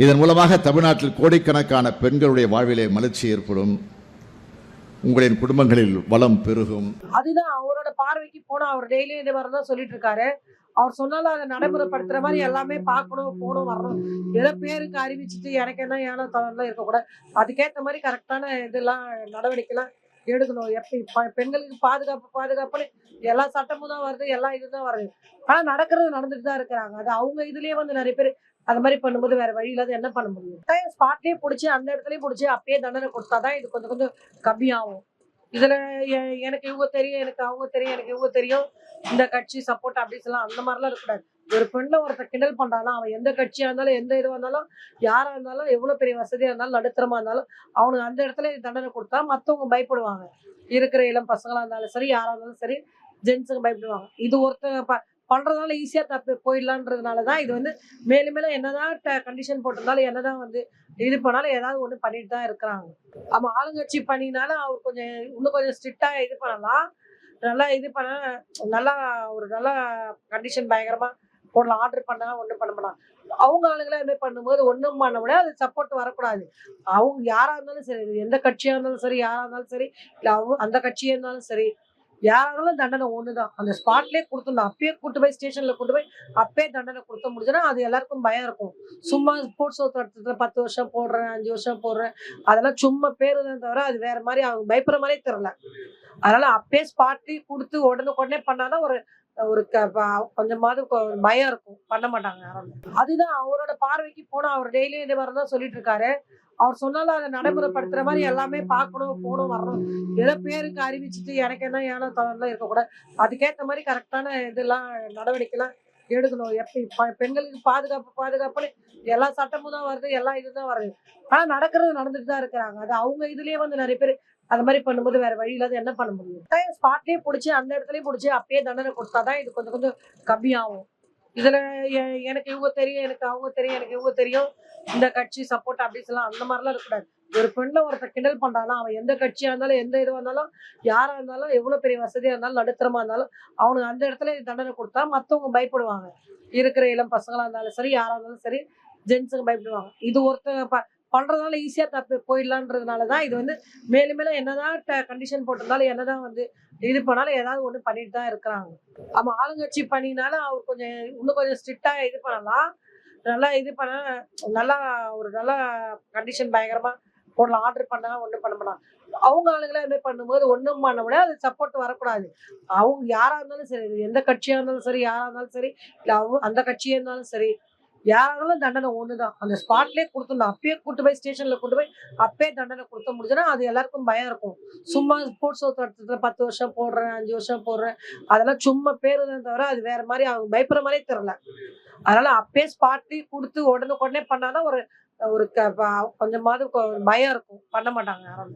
இதன் மூலமாக தமிழ்நாட்டில் கோடிக்கணக்கான பெண்களுடைய வாழ்விலே மலர்ச்சி ஏற்படும். உங்களின் குடும்பங்களில் வளம் பெருகும். அதுதான் அவரோட பார்வைக்கு போனா அவர் டெய்லியும் இதே மாதிரி தான் சொல்லிட்டு இருக்காரு அவர் சொன்னாலும் அதை நடைமுறைப்படுத்துற மாதிரி எல்லாமே பார்க்கணும் போகணும் வரணும். ஏதோ பேருக்கு அறிவிச்சுட்டு எனக்கு என்ன ஏனோ தவறுலாம் இருக்கக்கூடாது. அதுக்கேற்ற மாதிரி கரெக்டான இதெல்லாம் நடவடிக்கைலாம் எடுக்கணும். எப்படி பெண்களுக்கு பாதுகாப்பு பாதுகாப்புன்னு எல்லா சட்டமும் தான் வருது எல்லா இதுதான் வருது. ஆனா நடக்கிறது நடந்துட்டு தான் இருக்கிறாங்க. அது அவங்க இதுலயே வந்து நிறைய பேர் அந்த மாதிரி பண்ணும்போது வேற வழி இல்லாத என்ன பண்ண முடியும்? ஸ்பாட்லயே பிடிச்சி அந்த இடத்துலயும் பிடிச்சி அப்பயே தண்டனை கொடுத்தாதான் இது கொஞ்சம் கொஞ்சம் கம்மியாகும். இதுல எ- எனக்கு இவங்க தெரியும் எனக்கு அவங்க தெரியும் எனக்கு இவங்க தெரியும். இந்த கட்சி சப்போர்ட் அப்படின்னு சொல்லலாம் அந்த மாதிரிலாம் இருக்கக்கூடாது. ஒரு பெண்ணை ஒருத்தர் கிண்டல் பண்றானா அவன் எந்த கட்சியா இருந்தாலும் எந்த இதுவா இருந்தாலும் யாரா இருந்தாலும் எவ்வளவு பெரிய வசதியா இருந்தாலும் நடுத்தரமா இருந்தாலும் அவனுக்கு அந்த இடத்துல தண்டனை கொடுத்தா மத்தவங்க பயப்படுவாங்க. இருக்கிற இளம் பசங்களா இருந்தாலும் சரி யாரா இருந்தாலும் சரி ஜென்ஸுக்கு பயப்படுவாங்க. இது ஒருத்தர் ப- பண்றதுனால ஈஸியா தப்பு போயிடலான்றதுனால தான் இது வந்து மேலும் மேலும் என்னதான் கண்டிஷன் போட்டிருந்தாலும் என்னதான் வந்து இது பண்ணாலும் ஏதாவது ஒன்று பண்ணிட்டு தான் இருக்கிறாங்க. ஆமா ஆளுங்கட்சி பண்ணினால அவர் கொஞ்சம் இன்னும் கொஞ்சம் ஸ்ட்ரிக்டா இது பண்ணலாம். நல்லா இது பண்ண நல்லா ஒரு நல்ல கண்டிஷன் பயங்கரமா போடலாம். ஆர்டர் பண்ணா ஒன்றும் பண்ண மாட்டாங்க. அவங்க ஆளுங்களாம் என்ன பண்ணும்போது ஒன்றும் பண்ண முடியாது. அது சப்போர்ட் வரக்கூடாது. அவங்க யாரா இருந்தாலும் சரி இது எந்த கட்சியா இருந்தாலும் சரி யாரா இருந்தாலும் சரி இல்லை அவங்க அந்த கட்சியா இருந்தாலும் சரி யாராலும் தண்டனை ஒண்ணுதான். அந்த ஸ்பாட்லயே கொடுத்துடணும் அப்பயே கூட்டு போய் ஸ்டேஷன்ல கூட்டு போய் அப்பயே தண்டனை கொடுத்த முடிஞ்சுன்னா அது எல்லாருக்கும் பயம் இருக்கும். சும்மா ஸ்போர்ட்ஸ் நடத்துறது பத்து வருஷம் போடுறேன் அஞ்சு வருஷம் போடுறேன். அதெல்லாம் சும்மா பேரு தான் தவிர அது வேற மாதிரி அவங்க பயப்படுற மாதிரியே தெரியல. அதனால அப்பயே ஸ்பாட்லயே கொடுத்து உடனே உடனே பண்ணாதான் ஒரு ஒரு க- கொஞ்சமாவது பயம் இருக்கும். பண்ண மாட்டாங்க யாரும். அதுதான் அவரோட பார்வைக்கு போனா அவர் டெய்லியும் இந்த மாதிரி தான் சொல்லிட்டு இருக்காரு. அவர் சொன்னாலும் அதை நடைமுறைப்படுத்துற மாதிரி எல்லாமே பார்க்கணும் போகணும் வரணும். ஏதோ பேருக்கு அறிவிச்சுட்டு எனக்கு என்ன ஏனோ தவறுலாம் இருக்கக்கூடாது. அதுக்கேற்ற மாதிரி கரெக்டான இதெல்லாம் நடவடிக்கைலாம் எடுக்கணும். எப்ப பெண்களுக்கு பாதுகாப்பு பாதுகாப்புன்னு எல்லா சட்டமும் தான் வருது எல்லா இதுதான் வருது. ஆனால் நடக்கிறது நடந்துட்டு தான் இருக்கிறாங்க. அது அவங்க இதுலயே வந்து நிறைய பேர் அந்த மாதிரி பண்ணும்போது வேற வழி இல்லாத என்ன பண்ண முடியும்? ஸ்பாட்லயே பிடிச்சி அந்த இடத்துலயும் பிடிச்சி அப்பயே தண்டனை கொடுத்தாதான் இது கொஞ்சம் கொஞ்சம் கம்மியாகும். இதுல எனக்கு இவங்க தெரியும் எனக்கு அவங்க தெரியும் எனக்கு இவங்க தெரியும். இந்த கட்சி சப்போர்ட் அப்படின்னு சொல்லலாம் அந்த மாதிரிலாம் இருக்கக்கூடாது. ஒரு பெண்ணை ஒருத்தர் கிண்டல் பண்றானா அவன் எந்த கட்சியா இருந்தாலும் எந்த இதுவா இருந்தாலும் யாரா இருந்தாலும் எவ்வளவு பெரிய வசதியா இருந்தாலும் நடுத்தரமா இருந்தாலும் அவனுக்கு அந்த இடத்துல தண்டனை கொடுத்தா மத்தவங்க பயப்படுவாங்க. இருக்கிற இளம் பசங்களா இருந்தாலும் சரி யாரா இருந்தாலும் சரி ஜென்ஸுக்கு பயப்படுவாங்க. இது ஒருத்தங்க பண்ணுறதுனால ஈஸியாக தப்பு போயிடலான்றதுனால தான் இது வந்து மேலும் மேலும் என்னதான் கண்டிஷன் போட்டிருந்தாலும் என்னதான் வந்து இது பண்ணாலும் ஏதாவது ஒன்று பண்ணிட்டு தான் இருக்கிறாங்க. ஆமாம் ஆளுங்கட்சி பண்ணினால அவர் கொஞ்சம் இன்னும் கொஞ்சம் ஸ்ட்ரிக்டாக இது பண்ணலாம். நல்லா இது பண்ண நல்லா ஒரு நல்ல கண்டிஷன் பயங்கரமாக போடலாம். ஆர்டர் பண்ணா ஒன்றும் பண்ண மாட்டாங்க. அவங்க ஆளுங்களே என்ன பண்ணும்போது ஒன்றும் பண்ண முடியாது. அது சப்போர்ட் வரக்கூடாது. அவங்க யாராக இருந்தாலும் சரி எந்த கட்சியாக இருந்தாலும் சரி யாராக இருந்தாலும் சரி இல்லை அவங்க அந்த கட்சியாக இருந்தாலும் சரி யாராலும் தண்டனை ஒண்ணுதான். அந்த ஸ்பாட்லயே கொடுத்துடணும் அப்பயே கூட்டு போய் ஸ்டேஷன்ல கூட்டு போய் அப்பயே தண்டனை கொடுத்த முடிஞ்சுன்னா அது எல்லாருக்கும் பயம் இருக்கும். சும்மா ஸ்போர்ட்ஸ் நடத்துறது பத்து வருஷம் போடுறேன் அஞ்சு வருஷம் போடுறேன். அதெல்லாம் சும்மா பேரு தான் தவிர அது வேற மாதிரி அவங்க பயப்படுற மாதிரியே தெரியல. அதனால அப்பயே ஸ்பாட்லயே கொடுத்து உடனே உடனே பண்ணாதான் ஒரு ஒரு க- ப- கொஞ்சமாவது பயம் இருக்கும். பண்ண மாட்டாங்க யாரும்.